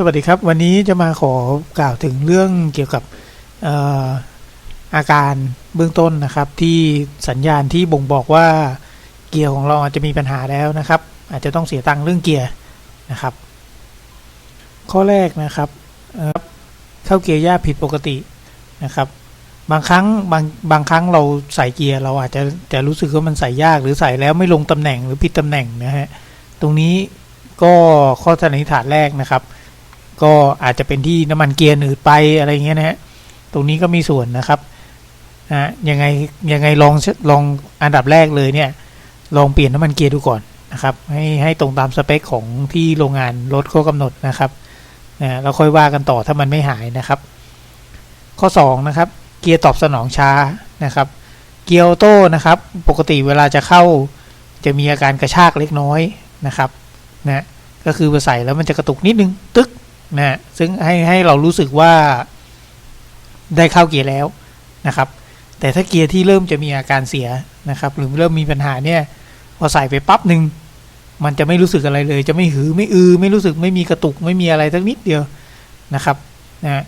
สวัสดีครับ วันนี้จะมาขอกล่าวถึงเรื่องเกี่ยวกับออาการเบื้องต้นนะครับ ที่สัญญาณที่บ่งบอกว่าเกียร์ของเราอาจจะมีปัญหาแล้วนะครับ อาจจะต้องเสียตังค์เรื่องเกียร์นะครับ ข้อแรกนะครับเเข้าเกียร์ยากผิดปกตินะครับ บางครั้งบางบางครั้งเราใส่เกียร์เราอาจจะจะรู้สึกว่ามันใส่ยากหรือใส่แล้วไม่ลงตำแหน่งหรือผิดตำแหน่งนะฮะตรงนี้ก็ข้อสันนิษฐานแรกนะครับ ก็อาจจะเป็นที่น้ำมันเกียร์หนืดไปอะไรเงี้ยนะฮะตรงนี้ก็มีส่วนนะครับนะยังไงยังไงลองลองอันดับแรกเลยเนี่ย ลองเปลี่ยนน้ำมันเกียร์ดูก่อนนะครับ ให้ให้ตรงตามสเปคของที่โรงงานรถเขากำหนดนะครับนะแล้วค่อยว่ากันต่อถ้ามันไม่หายนะครับ ข้อ2นะครับเกียร์ตอบสนองช้านะครับ เกียร์ออโต้นะครับ ปกติเวลาจะเข้าจะมีอาการกระชากเล็กน้อยนะครับนะก็คือพอใส่แล้วมันจะกระตุกนิดนึง ตึก นะฮะซึ่งให้ให้เรารู้สึกว่าได้เข้าเกียร์แล้วนะครับ แต่ถ้าเกียร์ที่เริ่มจะมีอาการเสียนะครับ หรือเริ่มมีปัญหาเนี่ยพอใส่ไปปั๊บหนึ่งมันจะไม่รู้สึกอะไรเลย จะไม่หือไม่อือ ไม่รู้สึกไม่มีกระตุกไม่มีอะไรสักนิดเดียวนะครับนะ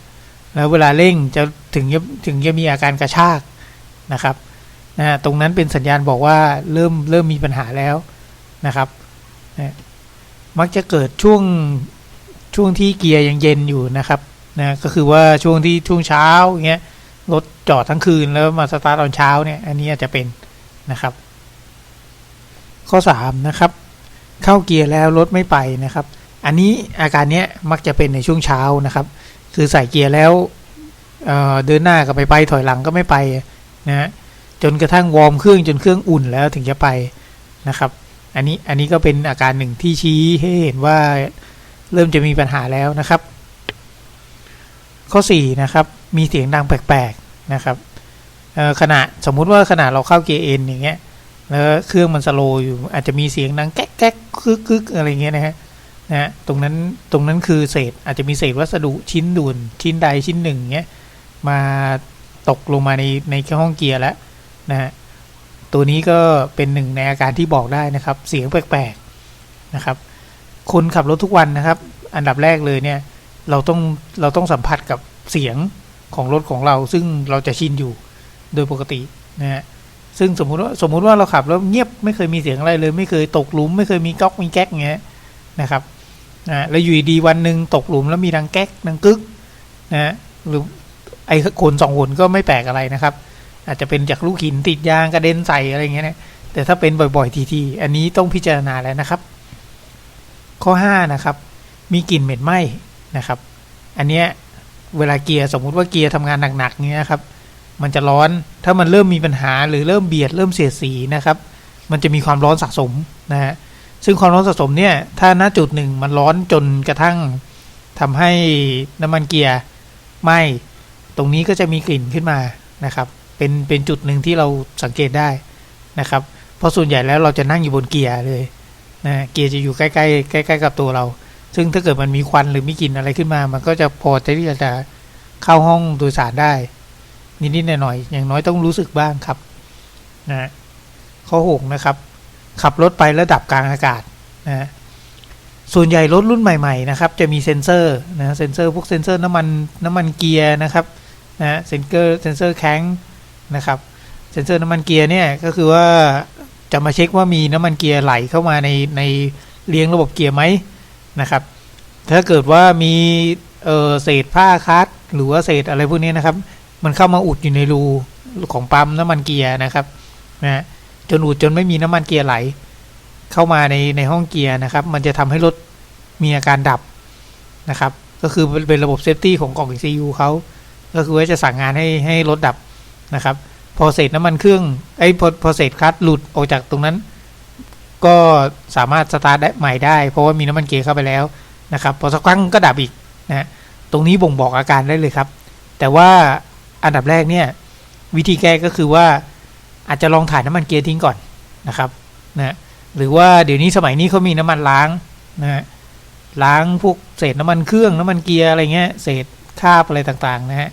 แล้วเวลาเร่งจะถึงจะถึงจะมีอาการกระชากนะครับนะฮะตรงนั้นเป็นสัญญาณบอกว่าเริ่มเริ่มมีปัญหาแล้วนะครับนะมักจะเกิดช่วง ช่วงที่เกียร์ยังเย็นอยู่นะครับนะก็คือว่าช่วงที่ช่วงเช้าอย่างเงี้ยรถจอดทั้งคืนแล้วมาสตาร์ทตอนเช้าเนี่ยอันนี้อาจจะเป็นนะครับ ข้อ3นะครับเข้าเกียร์แล้วรถไม่ไปนะครับ อันนี้อาการเนี้ยมักจะเป็นในช่วงเช้านะครับ คือใส่เกียร์แล้วเเดินหน้าก็ไปไปถอยหลังก็ไม่ไปนะฮะจนกระทั่งวอร์มเครื่องจนเครื่องอุ่นแล้วถึงจะไปนะครับ อันนี้อันนี้ก็เป็นอาการหนึ่งที่ชี้ให้เห็นว่า เริ่มจะมีปัญหาแล้วนะครับ ข้อ4นะครับมีเสียงดังแปลกๆนะครับขณะสมมุติว่าขณะเราเข้าเกียร์เอ็นอย่างเงี้ยแล้วเครื่องมันสโลอยู่ อาจจะมีเสียงดังแก๊กแก๊กคึกคึกอะไรเงี้ยนะฮะนะฮะตรงนั้นตรงนั้นคือเศษอาจจะมีเศษวัสดุชิ้นด่วนชิ้นใดชิ้นหนึ่งเงี้ยมาตกลงมาในในห้องเกียร์แล้วนะฮะตัวนี้ก็เป็นหนึ่งในอาการที่บอกได้นะครับ เสียงแปลกๆนะครับ คนขับรถทุกวันนะครับ อันดับแรกเลยเนี่ย เราต้องเราต้องสัมผัสกับเสียงของรถของเรา ซึ่งเราจะชินอยู่โดยปกตินะฮะซึ่งสมมุติว่าสมมุติว่าเราขับแล้วเงียบไม่เคยมีเสียงอะไรเลย ไม่เคยตกหลุม ไม่เคยมีก๊อกมีแก๊กเงี้ยนะครับนะแล้วอยู่ดีวันหนึ่งตกหลุมแล้วมีดังแก๊กดังกึกนะหรือไอ้คนสองคนก็ไม่แปลกอะไรนะครับ อาจจะเป็นจากลูกหินติดยางกระเด็นใส่อะไรเงี้ยนะแต่ถ้าเป็นบ่อยๆทีๆอันนี้ต้องพิจารณาแล้วนะครับ ข้อ5นะครับมีกลิ่นเหม็นไหม้นะครับ อันเนี้ยเวลาเกียร์สมมุติว่าเกียร์ทำงานหนักๆเนี้ยครับมันจะร้อนถ้ามันเริ่มมีปัญหาหรือเริ่มเบียดเริ่มเสียดสีนะครับ มันจะมีความร้อนสะสมนะฮะซึ่งความร้อนสะสมเนี่ยถ้าณจุดหนึ่งมันร้อนจนกระทั่งทำให้น้ำมันเกียร์ไหม้ตรงนี้ก็จะมีกลิ่นขึ้นมานะครับ เป็นเป็นจุดหนึ่งที่เราสังเกตได้นะครับ เพราะส่วนใหญ่แล้วเราจะนั่งอยู่บนเกียร์เลย นะเกียร์จะอยู่ใกล้ๆใกล้ๆกับตัวเรา ซึ่งถ้าเกิดมันมีควันหรือมีกลิ่นอะไรขึ้นมา มันก็จะพอที่จะเข้าห้องโดยสารได้ นิดๆหน่อยๆอย่างน้อยต้องรู้สึกบ้างครับนะข้อหกนะครับ ขับรถไประดับกลางอากาศนะส่วนใหญ่รถรุ่นใหม่ๆนะครับ จะมีเซ็นเซอร์นะเซ็นเซอร์พวกเซ็นเซอร์น้ำมันน้ำมันเกียร์นะครับนะเซ็นเซอร์เซ็นเซอร์แข้งนะครับเซ็นเซอร์น้ำมันเกียร์เนี่ยก็คือว่า จะมาเช็คว่ามีน้ำมันเกียร์ไหลเข้ามาในในเลี้ยงระบบเกียร์ไหมนะครับ ถ้าเกิดว่ามีเออเศษผ้าคัดหรือว่าเศษอะไรพวกนี้นะครับ มันเข้ามาอุดอยู่ในรูของปั๊มน้ำมันเกียร์นะครับนะจนอุดจนไม่มีน้ำมันเกียร์ไหล เข้ามาในในห้องเกียร์นะครับ มันจะทำให้รถมีอาการดับนะครับ ก็คือเป็นระบบเซฟตี้ของกล่อง ECU เขาก็คือว่าจะสั่งงานให้ให้รถดับนะครับ พอเศษน้ำมันเครื่องไอ้พอพอเศษคัดหลุดออกจากตรงนั้น ก็สามารถสตาร์ทได้ใหม่ได้ เพราะว่ามีน้ำมันเกียร์เข้าไปแล้วนะครับพอสักครั้งก็ดับอีกนะตรงนี้บ่งบอกอาการได้เลยครับ แต่ว่าอันดับแรกเนี่ยวิธีแก้ก็คือว่าอาจจะลองถ่ายน้ำมันเกียร์ทิ้งก่อนนะครับนะหรือว่าเดี๋ยวนี้สมัยนี้เขามีน้ำมันล้างนะล้างพวกเศษน้ำมันเครื่องน้ำมันเกียร์อะไรเงี้ยเศษคาบอะไรต่างๆนะฮะ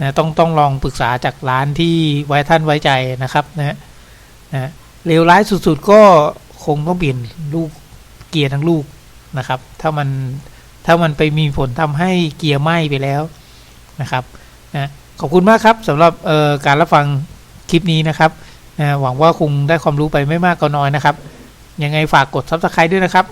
นะต้องต้องลองปรึกษาจากร้านที่ไว้ท่านไว้ใจนะครับนะนะเลวร้ายสุดๆก็คงต้องเปลี่ยนลูกเกียร์ทั้งลูกนะครับ ถ้ามันถ้ามันไปมีผลทำให้เกียร์ไหม้ไปแล้วนะครับนะขอบคุณมากครับสำหรับการรับฟังคลิปนี้นะครับนะหวังว่าคงได้ความรู้ไปไม่มากก็น้อยนะครับ ยังไงฝากกด subscribe ด้วยนะครับ